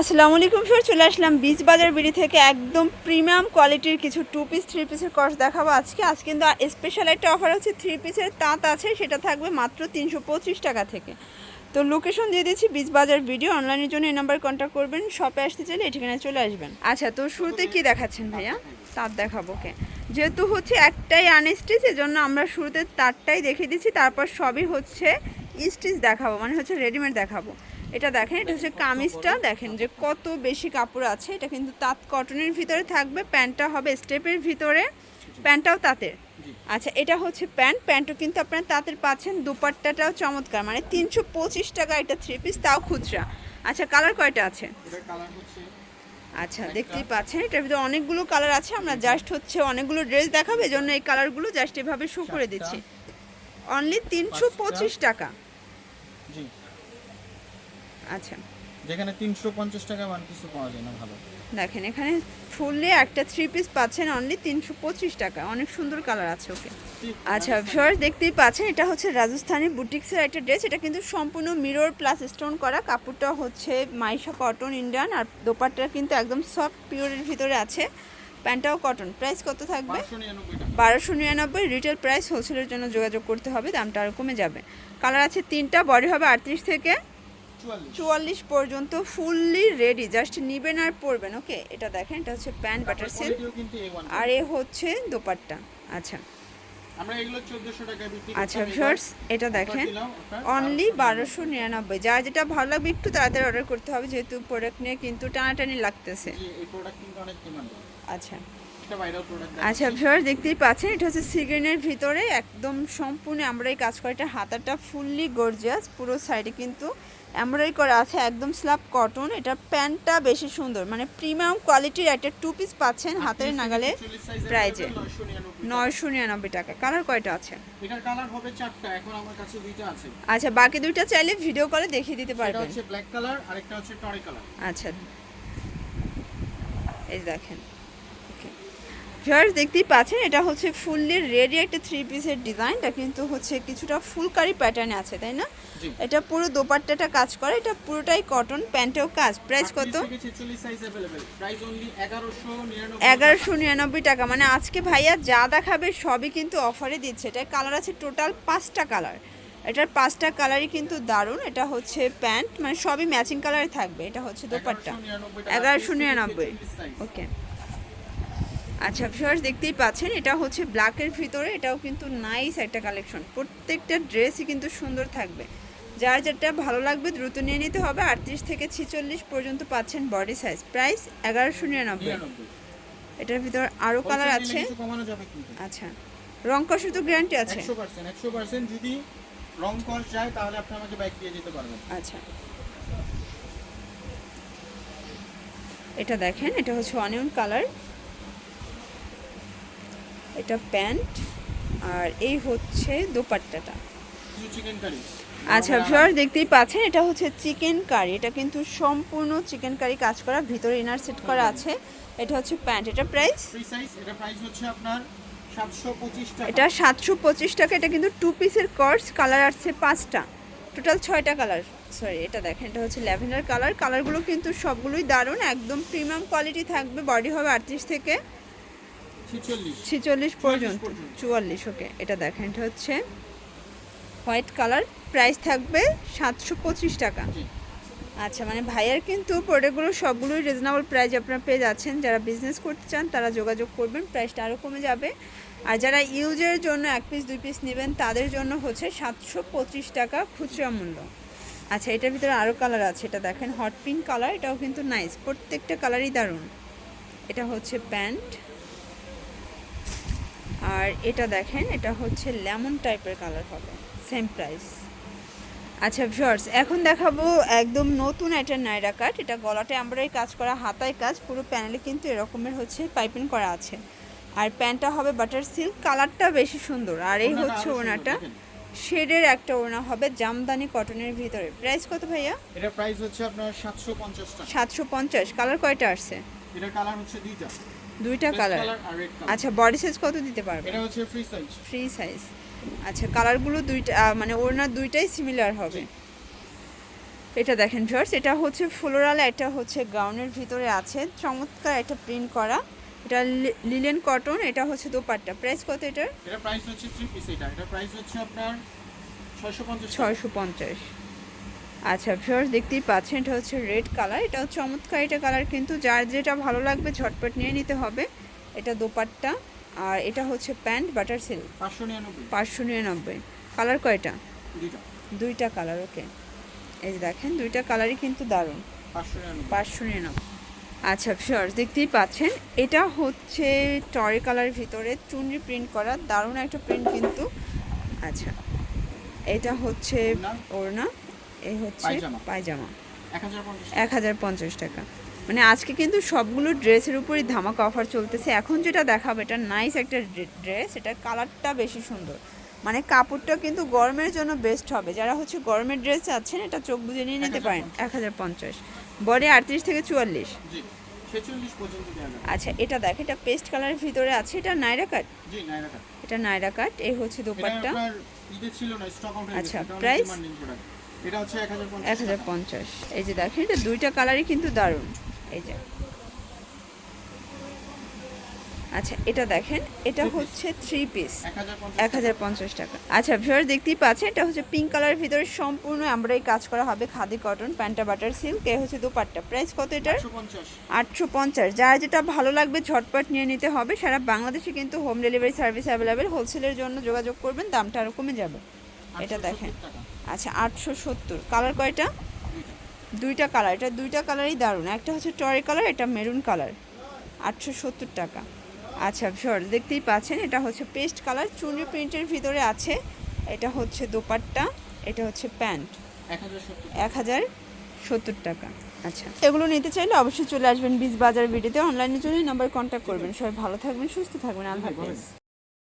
আসসালামু আলাইকুম স্যার চলে আসলাম বিচ বাজার বিড়ি থেকে একদম প্রিমিয়াম কোয়ালিটির কিছু টু পিস থ্রি পিসের কর্স দেখাবো আজকে। আজ কিন্তু স্পেশাল একটা অফার হচ্ছে থ্রি পিসের তাঁত আছে, সেটা থাকবে মাত্র তিনশো পঁচিশ টাকা থেকে। তো লোকেশন দিয়ে দিচ্ছি বিচ বাজার ভিডিও অনলাইনের জন্য এই নাম্বার কন্ট্যাক্ট করবেন শপে আসতে চাইলে এই ঠিকানায় চলে আসবেন। আচ্ছা তো শুরুতে কি দেখাচ্ছেন ভাইয়া? তাঁত দেখাবো ওকে যেহেতু হচ্ছে একটাই আনস্টিচ এজন্য আমরা শুরুতে তারটাই দেখিয়ে দিচ্ছি, তারপর সবই হচ্ছে স্টিচ দেখাবো মানে হচ্ছে রেডিমেড দেখাবো। এটা দেখেন এটা হচ্ছে কামিজটা। দেখেন যে কত বেশি কাপড় আছে। এটা কিন্তু তাঁত কটনের ভিতরে থাকবে প্যান্টটা হবে স্টেপের ভিতরে প্যান্টটাও তাঁতের। আচ্ছা এটা হচ্ছে প্যান্ট। প্যান্টও কিন্তু আপনারা তাঁতের পাচ্ছেন দুপাট্টাটাও চমৎকার। মানে তিনশো পঁচিশ টাকা এটা থ্রি পিস তাও খুচরা। আচ্ছা কালার কয়টা আছে? আচ্ছা দেখতেই পাচ্ছেন এটার ভিতরে অনেকগুলো কালার আছে। আমরা জাস্ট হচ্ছে অনেকগুলো ড্রেস দেখাবো এই জন্য এই কালারগুলো জাস্ট এভাবে শো করে দিচ্ছি। অনলি তিনশো পঁচিশ টাকা। আচ্ছা। যেখানে তিনশো পঞ্চাশ টাকা ওয়ান পিসও পাওয়া যায় না ভালো। দেখেন এখানে ফুললে একটা থ্রি পিস পাচ্ছেন অনলি তিনশো পঁচিশ টাকা। অনেক সুন্দর কালার আছে ওকে আচ্ছা ভিউয়ার্স দেখতেই পাচ্ছেন এটা হচ্ছে রাজস্থানি বুটিক্সের একটা ড্রেস এটা কিন্তু সম্পূর্ণ মিরর প্লাস স্টোন করা। কাপড়টা হচ্ছে মাইশা কটন ইন্ডিয়ান আর দোপাট্টা কিন্তু একদম সফট পিওরের ভিতরে আছে। প্যান্টটাও কটন প্রাইস কত থাকবে? বারোশো নিরানব্বই রিটেল প্রাইস হোলসেলের জন্য যোগাযোগ করতে হবে দামটা আরও কমে যাবে। কালার আছে তিনটা বডি হবে আটত্রিশ থেকে চুয়াল্লিশ। পর্যন্ত ফুললি রেডি জাস্ট নিবেন আর পরবেন ওকে? এটা দেখেন এটা হচ্ছে প্যান্ট বাটার সিল্ক। আর এ হচ্ছে দোপাট্টা। আচ্ছা। আচ্ছা ভিউয়ার্স এটা দেখেন। অনলি বারোশো নিরানব্বই। যার যেটা ভালো লাগবে একটু তাড়াতাড়ি অর্ডার করতে হবে যেহেতু প্রোডাক্ট নিয়ে কিন্তু টানাটানি লাগতেছে। আচ্ছা। আচ্ছা ভিউয়ার দেখতেই পাচ্ছেন এটা হচ্ছে সিগ্রেনের ভিতরে একদম সম্পূর্ণ আমরা এই কাজ করা। এটা হাতাটা ফুললি গর্জিয়াস পুরো সাইডে কিন্তু এমব্রয়ডারি করা আছে একদম স্ল্যাব কটন এটা প্যান্টটা বেশি সুন্দর মানে প্রিমিয়াম কোয়ালিটির একটা টু পিস পাচ্ছেন হাতের নাগালে প্রাইজে নয়শো নিরানব্বই টাকা। কালার কয়টা আছে? এটার কালার হবে চারটা এখন আমার কাছে দুইটা আছে। আচ্ছা বাকি দুইটা চাইলে ভিডিও কলে দেখিয়ে দিতে এটা পারবেন। হচ্ছে ব্ল্যাক কালার আরেকটা হচ্ছে টরে কালার আচ্ছা। এই দেখেন। ভিউয়ার্স দেখতেই পাচ্ছেন এটা হচ্ছে ফুললি রেডি একটা থ্রি পিসের ডিজাইনটা কিন্তু হচ্ছে কিছুটা ফুলকারি প্যাটার্নে আছে তাই না? এটা পুরো দোপাট্টাটা কাজ করে এটা পুরোটাই কটন প্যান্টেও কাজ। প্রাইস কত? এগারোশো নিরানব্বই টাকা। মানে আজকে ভাইয়া যা দেখাবে সবই কিন্তু অফারে দিচ্ছে। এটা কালার আছে টোটাল পাঁচটা কালার এটার পাঁচটা কালারই কিন্তু দারুণ। এটা হচ্ছে প্যান্ট মানে সবই ম্যাচিং কালারে থাকবে। এটা হচ্ছে দোপাট্টা। এগারোশো নিরানব্বই ওকে আচ্ছা ভিউয়ার্স দেখতেই পাচ্ছেন এটা হচ্ছে ব্ল্যাকের ভিতরে এটাও কিন্তু নাইস একটা কালেকশন প্রত্যেকটা ড্রেসই কিন্তু সুন্দর থাকবে। যার যেটা ভালো লাগবে দ্রুত নিয়ে নিতে হবে। আটত্রিশ থেকে ছিচল্লিশ পর্যন্ত পাচ্ছেন বডি সাইজ প্রাইস এগারোশো নিরানব্বই। এটার ভিতরে আরও কালার আছে। আচ্ছা রং কষে তো গ্যারান্টি আছে। 100% 100% যদি রং যায় তাহলে আপনি আমাকে দিয়ে যেতে পারবেন। আচ্ছা। এটা দেখেন এটা হচ্ছে অনিয়ন কালার এটা প্যান্ট আর এই হচ্ছে দোপাট্টাটা। আচ্ছা ভিউয়ার দেখতেই পাচ্ছেন এটা হচ্ছে চিকেন কারি। এটা কিন্তু সম্পূর্ণ চিকেন কারি কাজ করা ভিতরে ইনার সেট করা আছে। এটা হচ্ছে প্যান্ট এটা প্রাইস এটা প্রাইস হচ্ছে আপনার এটা সাতশো পঁচিশ টাকা এটা কিন্তু টু পিসের কর্স কালার আসছে পাঁচটা। টোটাল ছয়টা কালার সরি এটা দেখেন এটা হচ্ছে ল্যাভেন্ডার কালার কালারগুলো কিন্তু সবগুলোই দারুণ একদম প্রিমিয়াম কোয়ালিটি থাকবে বডি হবে আটত্রিশ থেকে 46 ছিচল্লিশ। পর্যন্ত। চুয়াল্লিশ ওকে এটা দেখেন এটা হচ্ছে হোয়াইট কালার প্রাইস থাকবে সাতশো পঁচিশ টাকা। আচ্ছা মানে ভাইয়ার কিন্তু প্রোডাক্টগুলো সবগুলোই রিজনেবল প্রাইস আপনারা পেয়ে যাচ্ছেন। যারা বিজনেস করতে চান তারা যোগাযোগ করবেন প্রাইসটা আরও কমে যাবে। আর যারা ইউজের জন্য এক পিস দুই পিস নেবেন তাদের জন্য হচ্ছে সাতশো পঁচিশ টাকা খুচরা মূল্য। আচ্ছা এটার ভিতরে আরও কালার আছে এটা দেখেন হট পিঙ্ক কালার এটাও কিন্তু নাইস প্রত্যেকটা কালারই দারুণ। এটা হচ্ছে প্যান্ট। আর এটা দেখেন এটা হচ্ছে লেমন টাইপের কালার হবে সেম প্রাইস আচ্ছা ভিউয়ার্স এখন দেখাবো একদম নতুন একটা নাইরা কাট এটা গলাতে আমরাই কাজ করা হাতায় কাজ পুরো প্যানেলে কিন্তু এরকমের হচ্ছে পাইপিং করা আছে। আর প্যান্টটা হবে বাটার সিল্ক কালারটা বেশি সুন্দর। আর এই হচ্ছে ওনাটা শেডের একটা ওড়না হবে জামদানি কটনের ভিতরে। প্রাইস কত ভাইয়া? এটা প্রাইস হচ্ছে আপনার 750 টাকা। সাতশো পঞ্চাশ কালার কয়টা আসছে? এটা কালার হচ্ছে দুইটা। দুইটা কালার। আচ্ছা বডি সাইজ কত দিতে পারবে? এটা হচ্ছে ফ্রি সাইজ ফ্রি সাইজ আচ্ছা কালারগুলো দুইটা মানে ওড়না দুইটাই সিমিলার হবে। এটা দেখেন ভিউয়ার্স এটা হচ্ছে ফ্লোরাল এটা হচ্ছে গাউনের ভিতরে আছে। চমৎকার একটা প্রিন্ট করা। এটা লিলেন কটন এটা হচ্ছে দোপাট্টা। প্রাইস কত এটার? এটা প্রাইস হচ্ছে থ্রি পিস এটা। এটা প্রাইস হচ্ছে আপনার ছয়শো পঞ্চাশ ছয়শো পঞ্চাশ। আচ্ছা ভিউয়ার্স দেখতেই পাচ্ছেন এটা হচ্ছে রেড কালার এটা হচ্ছে চমৎকার এটা কালার কিন্তু যার যেটা ভালো লাগবে ঝটপট নিয়ে নিতে হবে। এটা দোপাট্টা আর এটা হচ্ছে প্যান্ট বাটার সিল্ক। পাঁচশো নিরানব্বই। পাঁচশো নিরানব্বই। কালার কয়টা? দুইটা। কালার ওকে এই যে দেখেন দুইটা কালারই কিন্তু দারুণ। পাঁচশো নিরানব্বই। আচ্ছা শিওর দেখতেই পাচ্ছেন এটা হচ্ছে টরে কালার ভিতরে চুনরি প্রিন্ট করা দারুণ একটা প্রিন্ট কিন্তু। আচ্ছা এটা হচ্ছে ওড়না? এই হচ্ছে পায়জামা। এক হাজার পঞ্চাশ টাকা। মানে আজকে কিন্তু সবগুলো ড্রেসের উপরই ধামাকা অফার চলতেছে। এখন যেটা দেখাবো এটা নাইস একটা ড্রেস। এটা কালারটা বেশি সুন্দর। মানে কাপড়টা কিন্তু গরমের জন্য বেস্ট হবে। যারা হচ্ছে গরমের ড্রেস চাচ্ছেন এটা চোখ বুঝে নিয়ে নিতে পারেন। এক হাজার পঞ্চাশ। বডি আটত্রিশ থেকে চুয়াল্লিশ। আচ্ছা এটা দেখ এটা পেস্ট কালারের ভিতরে আছে। এটা নাইরা কাট এটা নাইরা কাট এই হচ্ছে দোপাট্টা। আচ্ছা, গেছে এটা হচ্ছে এক হাজার এক হাজার পঞ্চাশ। এই যে দেখেন এটা দুইটা কালারই কিন্তু দারুণ। এই যে। আচ্ছা এটা দেখেন এটা হচ্ছে থ্রি পিস এক হাজার পঞ্চাশ টাকা। আচ্ছা ভিউয়ার দেখতেই পাচ্ছেন এটা হচ্ছে পিঙ্ক কালারের ভিতরে সম্পূর্ণ আমরাই কাজ করা হবে খাদি কটন প্যান্টা বাটার সিল্ক এ হচ্ছে দুপাট্টা। প্রাইস কত এটার? আটশো পঞ্চাশ। যার যেটা ভালো লাগবে ঝটপট নিয়ে নিতে হবে। সারা বাংলাদেশে কিন্তু হোম ডেলিভারি সার্ভিস অ্যাভেলেবেল হোলসেলের জন্য যোগাযোগ করবেন দামটা আরও কমে যাবে। এটা দেখেন। আচ্ছা আটশো সত্তর। কালার কয়টা? দুইটা কালার। এটা দুইটা কালারই দারুণ। একটা হচ্ছে টরে কালার এটা মেরুন কালার। আটশো সত্তর টাকা। আচ্ছা শিওর দেখতেই পাচ্ছেন এটা হচ্ছে পেস্ট কালার। চুনরি প্রিন্টের ভিতরে আছে এটা হচ্ছে দোপাট্টা এটা হচ্ছে প্যান্ট। এক হাজার সত্তর টাকা। আচ্ছা এগুলো নিতে চাইলে অবশ্যই চলে আসবেন বীজ বাজার ভিডিওতে অনলাইনের জন্য নাম্বার কন্ট্যাক্ট করবেন। সবাই ভালো থাকবেন সুস্থ থাকবেন। আল্লাহ হাফেজ।